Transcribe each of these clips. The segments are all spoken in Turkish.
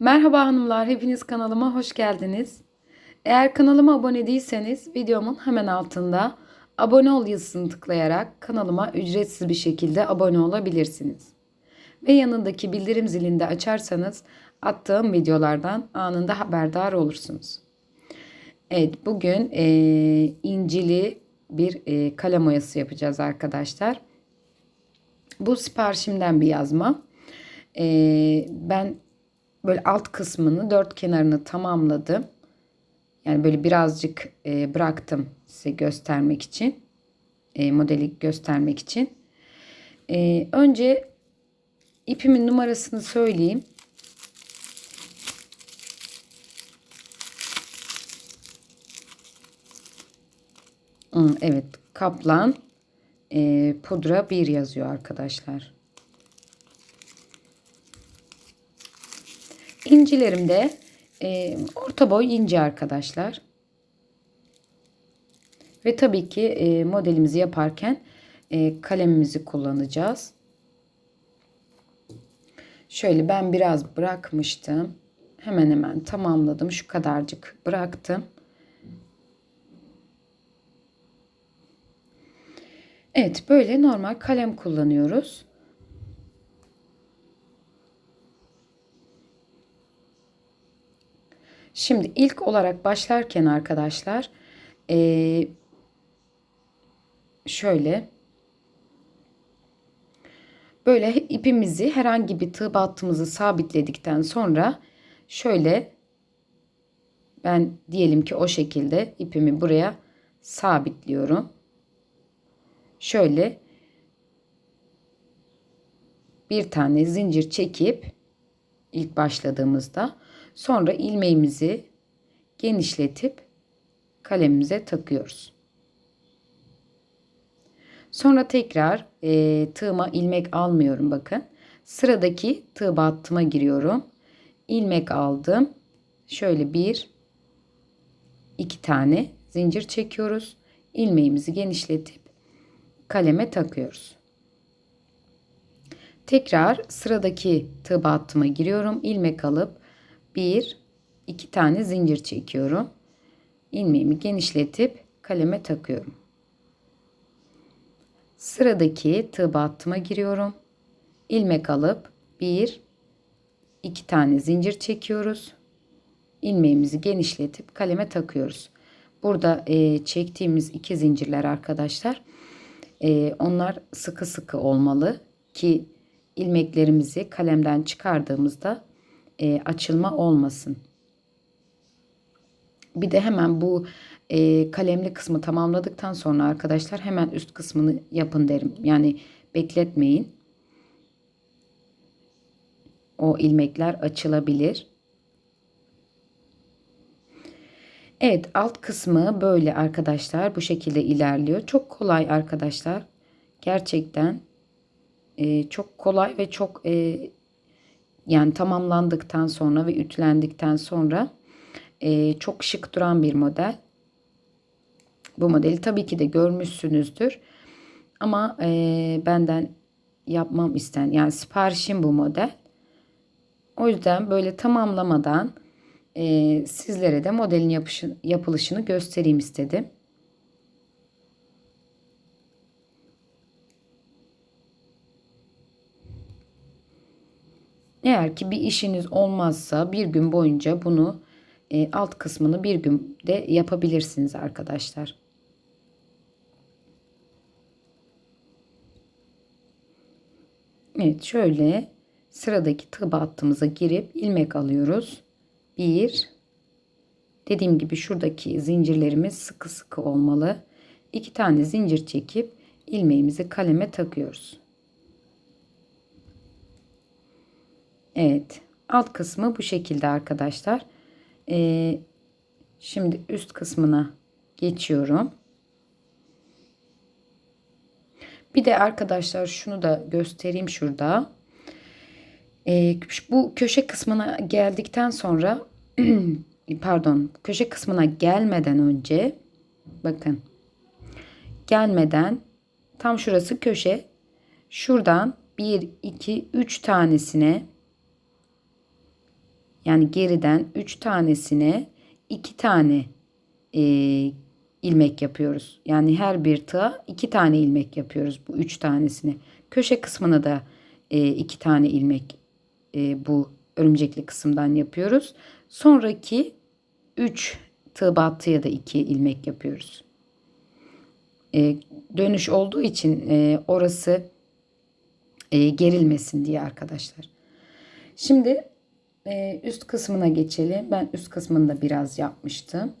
Merhaba hanımlar, hepiniz kanalıma hoş geldiniz. Eğer kanalıma abone değilseniz videomun hemen altında abone ol yazısını tıklayarak kanalıma ücretsiz bir şekilde abone olabilirsiniz. Ve yanındaki bildirim zilini de açarsanız attığım videolardan anında haberdar olursunuz. Evet bugün e, incili bir e, kalem oyası yapacağız arkadaşlar. Bu siparişimden bir yazma. E, ben böyle alt kısmını dört kenarını tamamladım. Yani böyle birazcık e, bıraktım size göstermek için. E, modeli göstermek için. E, önce ipimin numarasını söyleyeyim. Evet kaplan e, pudra 1 yazıyor arkadaşlar. İncilerim de e, orta boy inci arkadaşlar. Ve tabii ki e, modelimizi yaparken e, kalemimizi kullanacağız. Şöyle ben biraz bırakmıştım. Hemen hemen tamamladım. Şu kadarcık bıraktım. Evet böyle normal kalem kullanıyoruz. Şimdi ilk olarak başlarken arkadaşlar ee, şöyle böyle ipimizi herhangi bir tığ battığımızı sabitledikten sonra şöyle ben diyelim ki o şekilde ipimi buraya sabitliyorum. Şöyle bir tane zincir çekip ilk başladığımızda Sonra ilmeğimizi genişletip kalemimize takıyoruz. Sonra tekrar e, tığıma ilmek almıyorum bakın. Sıradaki tığ battıma giriyorum. İlmek aldım. Şöyle bir iki tane zincir çekiyoruz. İlmeğimizi genişletip kaleme takıyoruz. Tekrar sıradaki tığ battıma giriyorum. İlmek alıp bir iki tane zincir çekiyorum. ilmeğimi genişletip kaleme takıyorum. Sıradaki tığ battıma giriyorum. ilmek alıp bir iki tane zincir çekiyoruz. ilmeğimizi genişletip kaleme takıyoruz. Burada e, çektiğimiz iki zincirler arkadaşlar. E, onlar sıkı sıkı olmalı ki ilmeklerimizi kalemden çıkardığımızda e, açılma olmasın. Bir de hemen bu e, kalemli kısmı tamamladıktan sonra arkadaşlar hemen üst kısmını yapın derim. Yani bekletmeyin. O ilmekler açılabilir. Evet alt kısmı böyle arkadaşlar bu şekilde ilerliyor. Çok kolay arkadaşlar. Gerçekten e, çok kolay ve çok e, yani tamamlandıktan sonra ve ütülendikten sonra e, çok şık duran bir model. Bu modeli tabii ki de görmüşsünüzdür. Ama e, benden yapmam isten yani siparişim bu model. O yüzden böyle tamamlamadan e, sizlere de modelin yapışı, yapılışını göstereyim istedim. Eğer ki bir işiniz olmazsa bir gün boyunca bunu e, alt kısmını bir günde yapabilirsiniz arkadaşlar. Evet şöyle sıradaki tığ battığımıza girip ilmek alıyoruz. Bir dediğim gibi şuradaki zincirlerimiz sıkı sıkı olmalı. İki tane zincir çekip ilmeğimizi kaleme takıyoruz. Evet. Alt kısmı bu şekilde arkadaşlar. Ee, şimdi üst kısmına geçiyorum. Bir de arkadaşlar şunu da göstereyim şurada. Ee, bu köşe kısmına geldikten sonra pardon köşe kısmına gelmeden önce bakın gelmeden tam şurası köşe şuradan 1 2 3 tanesine Yani geriden 3 tanesine 2 tane e, ilmek yapıyoruz. Yani her bir tığa 2 tane ilmek yapıyoruz bu 3 tanesini. Köşe kısmına da 2 tane ilmek e, bu örümcekli kısımdan yapıyoruz. Sonraki 3 tığ battıya da 2 ilmek yapıyoruz. E, dönüş olduğu için e, orası e, gerilmesin diye arkadaşlar. Şimdi e, üst kısmına geçelim. Ben üst kısmında biraz yapmıştım.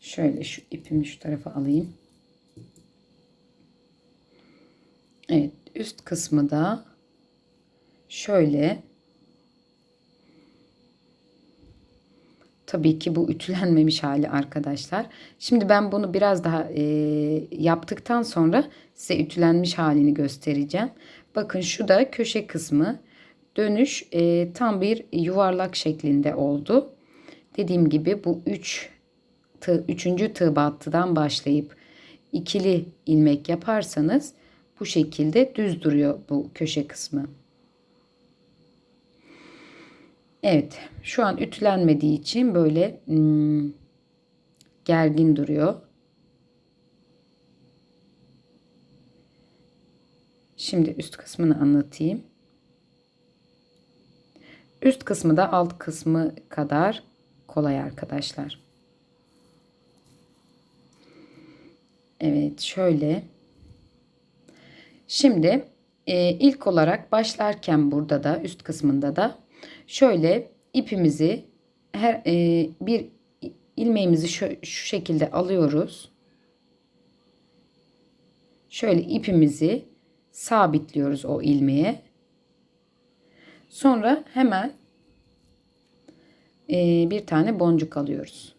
Şöyle şu ipimi şu tarafa alayım. Evet üst kısmı da şöyle Tabii ki bu ütülenmemiş hali arkadaşlar. Şimdi ben bunu biraz daha e, yaptıktan sonra size ütülenmiş halini göstereceğim. Bakın şu da köşe kısmı. Dönüş e, tam bir yuvarlak şeklinde oldu. Dediğim gibi bu 3 üç, tığ, 3. tığ battıdan başlayıp ikili ilmek yaparsanız bu şekilde düz duruyor bu köşe kısmı. Evet şu an ütülenmediği için böyle hmm, gergin duruyor. Şimdi üst kısmını anlatayım. Üst kısmı da alt kısmı kadar kolay arkadaşlar. Evet şöyle. Şimdi e, ilk olarak başlarken burada da üst kısmında da şöyle ipimizi her e, bir ilmeğimizi şu, şu şekilde alıyoruz. Şöyle ipimizi sabitliyoruz o ilmeğe. Sonra hemen bir tane boncuk alıyoruz.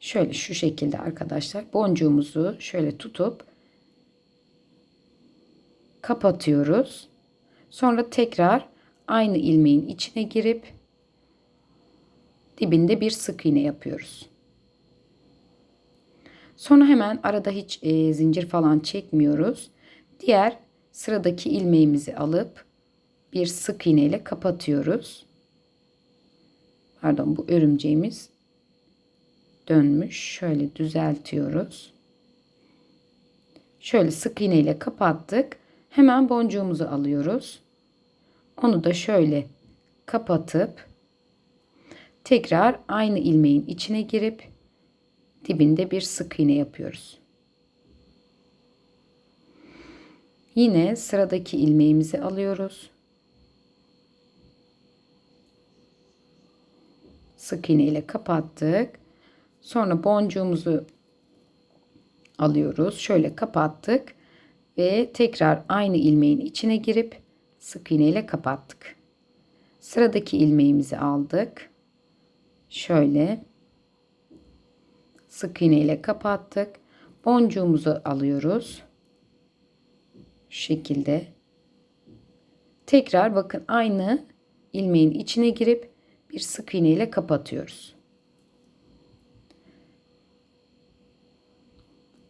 Şöyle şu şekilde arkadaşlar boncuğumuzu şöyle tutup kapatıyoruz. Sonra tekrar aynı ilmeğin içine girip dibinde bir sık iğne yapıyoruz. Sonra hemen arada hiç e, zincir falan çekmiyoruz. Diğer sıradaki ilmeğimizi alıp bir sık iğne ile kapatıyoruz. Pardon bu örümceğimiz dönmüş. Şöyle düzeltiyoruz. Şöyle sık iğne ile kapattık. Hemen boncuğumuzu alıyoruz. Onu da şöyle kapatıp tekrar aynı ilmeğin içine girip dibinde bir sık iğne yapıyoruz. Yine sıradaki ilmeğimizi alıyoruz. Sık iğne ile kapattık. Sonra boncuğumuzu alıyoruz. Şöyle kapattık ve tekrar aynı ilmeğin içine girip sık iğne ile kapattık. Sıradaki ilmeğimizi aldık. Şöyle sık iğne ile kapattık. Boncuğumuzu alıyoruz. Şu şekilde. Tekrar bakın aynı ilmeğin içine girip bir sık iğne ile kapatıyoruz.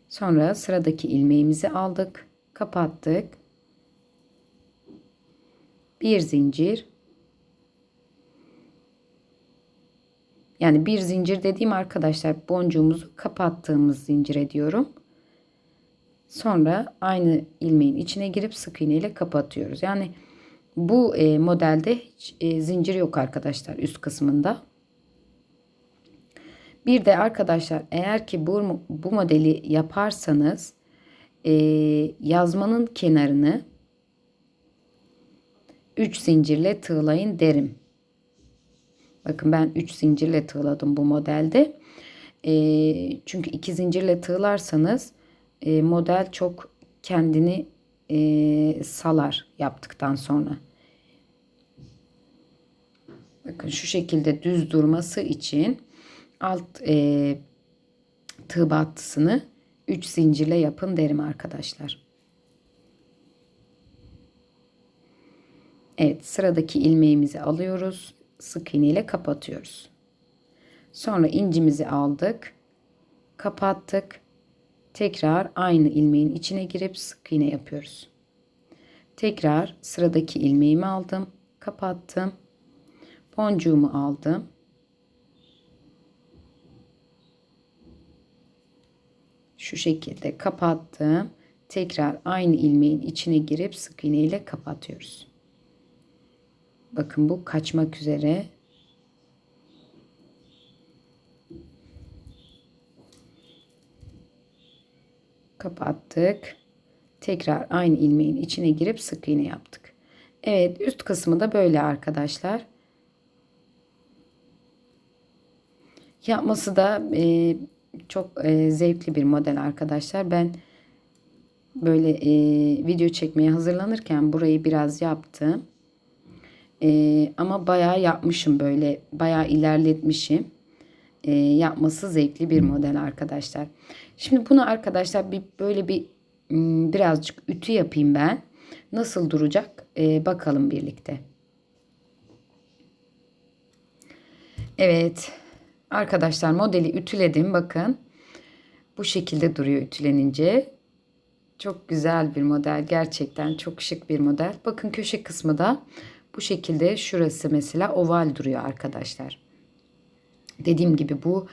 Sonra sıradaki ilmeğimizi aldık, kapattık. Bir zincir. Yani bir zincir dediğim arkadaşlar boncuğumuzu kapattığımız zincir ediyorum. Sonra aynı ilmeğin içine girip sık iğne ile kapatıyoruz. Yani bu e, modelde hiç e, zincir yok arkadaşlar üst kısmında. Bir de arkadaşlar eğer ki bu, bu modeli yaparsanız e, yazmanın kenarını 3 zincirle tığlayın derim. Bakın ben 3 zincirle tığladım bu modelde. E, çünkü 2 zincirle tığlarsanız e, model çok kendini e, salar yaptıktan sonra. Bakın şu şekilde düz durması için alt e, tığ battısını 3 zincirle yapın derim arkadaşlar. Evet sıradaki ilmeğimizi alıyoruz. Sık iğne ile kapatıyoruz. Sonra incimizi aldık. Kapattık. Tekrar aynı ilmeğin içine girip sık iğne yapıyoruz. Tekrar sıradaki ilmeğimi aldım. Kapattım. Boncuğumu aldım. Şu şekilde kapattım. Tekrar aynı ilmeğin içine girip sık iğne ile kapatıyoruz. Bakın bu kaçmak üzere. Kapattık. Tekrar aynı ilmeğin içine girip sık iğne yaptık. Evet üst kısmı da böyle arkadaşlar. Yapması da e, çok e, zevkli bir model arkadaşlar. Ben böyle e, video çekmeye hazırlanırken burayı biraz yaptım. E, ama bayağı yapmışım böyle bayağı ilerletmişim. E, yapması zevkli bir model arkadaşlar. Şimdi bunu arkadaşlar bir böyle bir birazcık ütü yapayım ben. Nasıl duracak e, bakalım birlikte. Evet arkadaşlar modeli ütüledim bakın. Bu şekilde duruyor ütülenince. Çok güzel bir model. Gerçekten çok şık bir model. Bakın köşe kısmı da bu şekilde şurası mesela oval duruyor arkadaşlar. Dediğim gibi bu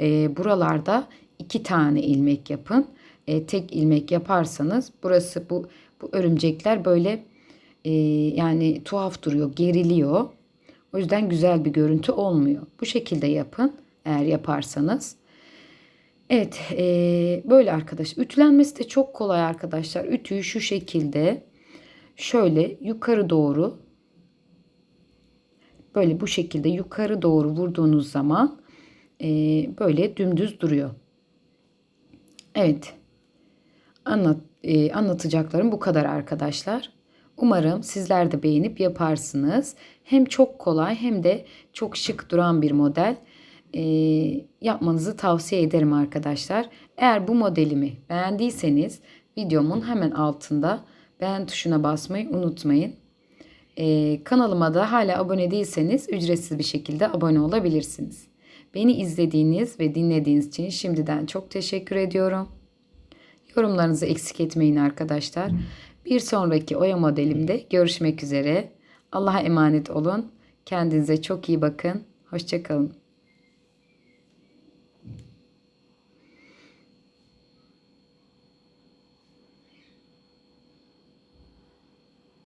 e, buralarda iki tane ilmek yapın. E, tek ilmek yaparsanız burası bu bu örümcekler böyle e, yani tuhaf duruyor, geriliyor. O yüzden güzel bir görüntü olmuyor. Bu şekilde yapın eğer yaparsanız. Evet e, böyle arkadaş. Ütülenmesi de çok kolay arkadaşlar. Ütüyü şu şekilde şöyle yukarı doğru böyle bu şekilde yukarı doğru vurduğunuz zaman e, böyle dümdüz duruyor. Evet anlat, e, anlatacaklarım bu kadar arkadaşlar. Umarım sizler de beğenip yaparsınız. Hem çok kolay hem de çok şık duran bir model e, yapmanızı tavsiye ederim arkadaşlar. Eğer bu modelimi beğendiyseniz videomun hemen altında beğen tuşuna basmayı unutmayın. E, kanalıma da hala abone değilseniz ücretsiz bir şekilde abone olabilirsiniz. Beni izlediğiniz ve dinlediğiniz için şimdiden çok teşekkür ediyorum. Yorumlarınızı eksik etmeyin arkadaşlar. Bir sonraki oya modelimde görüşmek üzere. Allah'a emanet olun. Kendinize çok iyi bakın. Hoşçakalın.